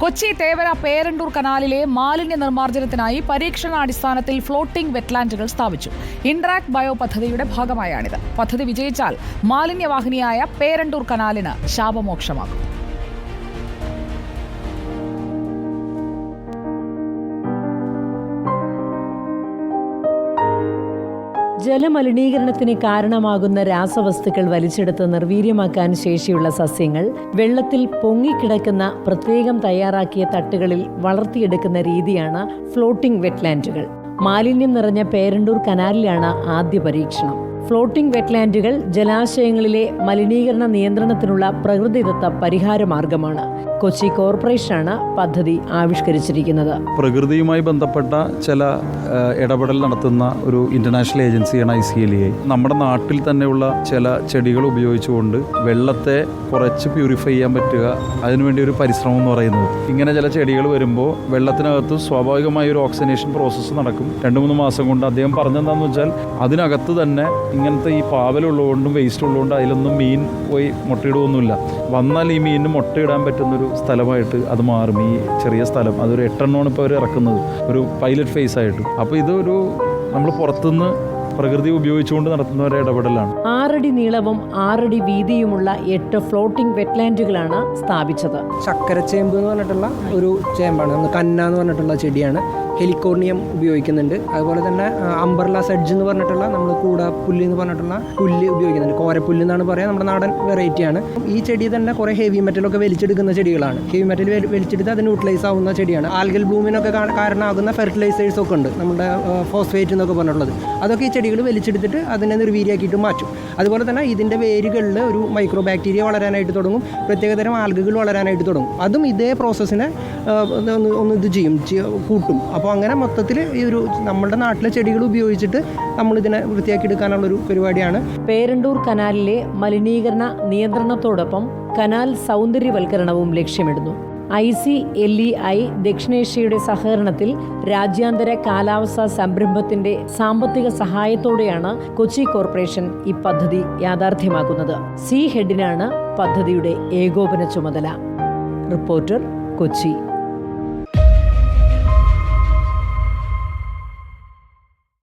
കൊച്ചി തേവര പേരണ്ടൂർ കനാലിലെ മാലിന്യ നിർമ്മാർജനത്തിനായി പരീക്ഷണാടിസ്ഥാനത്തിൽ ഫ്ലോട്ടിംഗ് വെറ്റ്ലാൻഡുകൾ സ്ഥാപിച്ചു. ഇൻട്രാക്ട് ബയോ പദ്ധതിയുടെ ഭാഗമായാണിത്. പദ്ധതി വിജയിച്ചാൽ മാലിന്യവാഹിനിയായ പേരണ്ടൂർ കനാലിന് ശാപമോക്ഷമാകും. ജലമലിനീകരണത്തിന് കാരണമാകുന്ന രാസവസ്തുക്കൾ വലിച്ചെടുത്ത് നിർവീര്യമാക്കാൻ ശേഷിയുള്ള സസ്യങ്ങൾ വെള്ളത്തിൽ പൊങ്ങിക്കിടക്കുന്ന പ്രത്യേകം തയ്യാറാക്കിയ തട്ടുകളിൽ വളർത്തിയെടുക്കുന്ന രീതിയാണ് ഫ്ലോട്ടിംഗ് വെറ്റ്ലാൻഡുകൾ. മാലിന്യം നിറഞ്ഞ പേരണ്ടൂർ കനാലിലാണ് ആദ്യ പരീക്ഷണം. ഫ്ലോട്ടിംഗ് വെറ്റ്ലാൻഡുകൾ ജലാശയങ്ങളിലെ മലിനീകരണ നിയന്ത്രണത്തിനുള്ള പ്രകൃതിദത്ത പരിഹാര മാർഗമാണ് കൊച്ചി കോർപ്പറേഷനാണ് പദ്ധതി ആവിഷ്കരിച്ചിരിക്കുന്നത്. പ്രകൃതിയുമായി ബന്ധപ്പെട്ട ചില ഇടപെടൽ നടത്തുന്ന ഒരു ഇന്റർനാഷണൽ ഏജൻസിയാണ് ഐ സി എൽ ഐ. നമ്മുടെ നാട്ടിൽ തന്നെയുള്ള ചില ചെടികൾ ഉപയോഗിച്ചുകൊണ്ട് വെള്ളത്തെ കുറച്ച് പ്യൂരിഫൈ ചെയ്യാൻ പറ്റുക അതിനുവേണ്ടി ഒരു പരിശ്രമം എന്ന് പറയുന്നത്. ഇങ്ങനെ ചില ചെടികൾ വരുമ്പോൾ വെള്ളത്തിനകത്ത് സ്വാഭാവികമായ ഒരു ഓക്സിനേഷൻ പ്രോസസ്സ് നടക്കും. രണ്ട് മൂന്ന് മാസം കൊണ്ട് അദ്ദേഹം പറഞ്ഞെന്താണെന്ന് വെച്ചാൽ അതിനകത്ത് തന്നെ ഇങ്ങനത്തെ ഈ പാവലുള്ളതുകൊണ്ടും വേസ്റ്റ് ഉള്ളതുകൊണ്ടും അതിലൊന്നും മീൻ പോയി മുട്ടയിടുകയൊന്നുമില്ല വന്നാൽ ഈ മീനിന് മുട്ടയിടാൻ പറ്റുന്നൊരു സ്ഥലമായിട്ട് അത് മാറും. ഈ ചെറിയ സ്ഥലം അതൊരു എട്ടെണ്ണമാണ് ഇപ്പോൾ അവർ ഇറക്കുന്നത്. ഒരു പൈലറ്റ് ഫേസ് ആയിട്ട്. അപ്പോൾ ഇതൊരു നമ്മൾ പുറത്തുനിന്ന് പ്രകൃതി ഉപയോഗിച്ചുകൊണ്ട് നടത്തുന്ന ഒരു ഇടപെടലാണ്. ആറടി നീളവും ആറടി വീതിയുമുള്ള എട്ട് ഫ്ലോട്ടിംഗ് വെറ്റ്ലാൻഡുകളാണ് സ്ഥാപിച്ചത്. ചക്കരച്ചേമ്പ് എന്ന് പറഞ്ഞിട്ടുള്ള ഒരു ചേമ്പാണ്. നമ്മൾ കന്ന എന്ന് പറഞ്ഞിട്ടുള്ള ചെടിയാണ്. ഹെലിക്കോർണിയം ഉപയോഗിക്കുന്നുണ്ട്. അതുപോലെ തന്നെ അംബർല സെഡ്ജ് എന്ന് പറഞ്ഞിട്ടുള്ള നമ്മൾ കൂട പുല്ല് എന്ന് പറഞ്ഞിട്ടുള്ള പുല്ല് ഉപയോഗിക്കുന്നുണ്ട്. കോരപ്പുല്ല് എന്നാണ് പറയുക നമ്മുടെ നാടൻ വെറൈറ്റിയാണ് ഈ ചെടി തന്നെ കുറേ ഹെവി മെറ്റലൊക്കെ വലിച്ചെടുക്കുന്ന ചെടികളാണ്. ഹെവി മെറ്റൽ വലിച്ചെടുത്ത് അതിന് യൂട്ടിലൈസ് ആവുന്ന ചെടിയാണ്. ആൽഗൽ ബ്ലൂമിനൊക്കെ കാരണമാകുന്ന ഫെർട്ടിലൈസേഴ്സ് ഒക്കെ ഉണ്ട്. നമ്മുടെ ഫോസ്ഫേറ്റ് എന്നൊക്കെ പറഞ്ഞിട്ടുള്ളത്. അതൊക്കെ ഈ ചെടികൾ വലിച്ചെടുത്തിട്ട് അതിനെ നിർവീര്യാക്കിയിട്ട് മാറ്റും. അതുപോലെ തന്നെ ഇതിന്റെ വേരുകളിൽ ഒരു മൈക്രോ ബാക്ടീരിയ വളരാനായിട്ട് തുടങ്ങും. പ്രത്യേകതരം ആൽഗകൾ വളരാനായിട്ട് തുടങ്ങും. അതും ഇതേ പ്രോസസ്സിനെ ഒന്ന് ഇത് ചെയ്യും. കൂട്ടും. അപ്പോൾ അങ്ങനെ മൊത്തത്തിൽ ഈ ഒരു നമ്മുടെ നാട്ടിലെ ചെടികൾ ഉപയോഗിച്ചിട്ട് നമ്മൾ ഇതിനെ വൃത്തിയാക്കി എടുക്കാനുള്ളൊരു പരിപാടിയാണ്. പേരണ്ടൂർ കനാലിലെ മലിനീകരണ നിയന്ത്രണത്തോടൊപ്പം കനാൽ സൗന്ദര്യവൽക്കരണവും ലക്ഷ്യമിടുന്നു. I C L E I ദക്ഷിണേഷ്യയുടെ സഹകരണത്തിൽ രാജ്യാന്തര കാലാവസ്ഥാ സംരംഭത്തിന്റെ സാമ്പത്തിക സഹായത്തോടെയാണ് കൊച്ചി കോർപ്പറേഷൻ ഈ പദ്ധതി യാഥാർത്ഥ്യമാക്കുന്നത്. സി ഹെഡിനാണ് പദ്ധതിയുടെ ഏകോപന ചുമതല. റിപ്പോർട്ടർ കൊച്ചി.